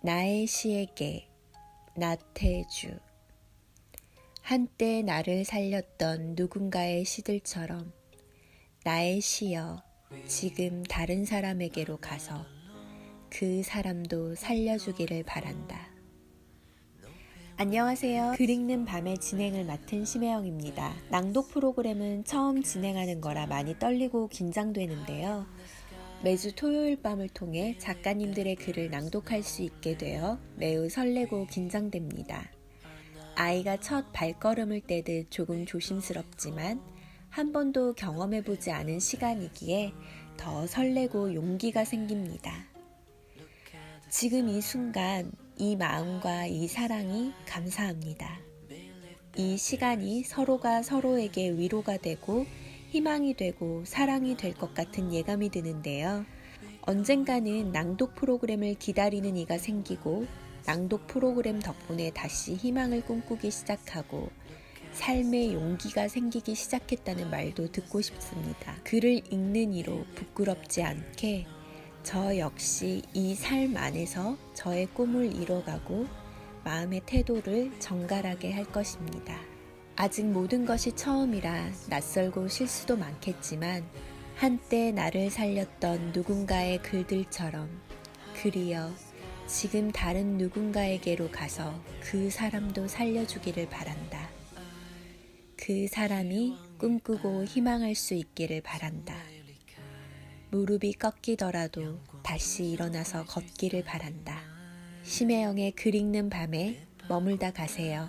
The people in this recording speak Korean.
나의 시에게 나태주 한때 나를 살렸던 누군가의 시들처럼 나의 시여 지금 다른 사람에게로 가서 그 사람도 살려주기를 바란다. 안녕하세요. 글 읽는 밤의 진행을 맡은 심혜영입니다. 낭독 프로그램은 처음 진행하는 거라 많이 떨리고 긴장되는데요. 매주 토요일 밤을 통해 작가님들의 글을 낭독할 수 있게 되어 매우 설레고 긴장됩니다. 아이가 첫 발걸음을 떼듯 조금 조심스럽지만 한 번도 경험해보지 않은 시간이기에 더 설레고 용기가 생깁니다. 지금 이 순간 이 마음과 이 사랑이 감사합니다. 이 시간이 서로가 서로에게 위로가 되고 희망이 되고 사랑이 될 것 같은 예감이 드는데요. 언젠가는 낭독 프로그램을 기다리는 이가 생기고 낭독 프로그램 덕분에 다시 희망을 꿈꾸기 시작하고 삶의 용기가 생기기 시작했다는 말도 듣고 싶습니다. 글을 읽는 이로 부끄럽지 않게 저 역시 이 삶 안에서 저의 꿈을 이뤄가고 마음의 태도를 정갈하게 할 것입니다. 아직 모든 것이 처음이라 낯설고 실수도 많겠지만 한때 나를 살렸던 누군가의 글들처럼 그리어 지금 다른 누군가에게로 가서 그 사람도 살려주기를 바란다. 그 사람이 꿈꾸고 희망할 수 있기를 바란다. 무릎이 꺾이더라도 다시 일어나서 걷기를 바란다. 심혜영의 글 읽는 밤에 머물다 가세요.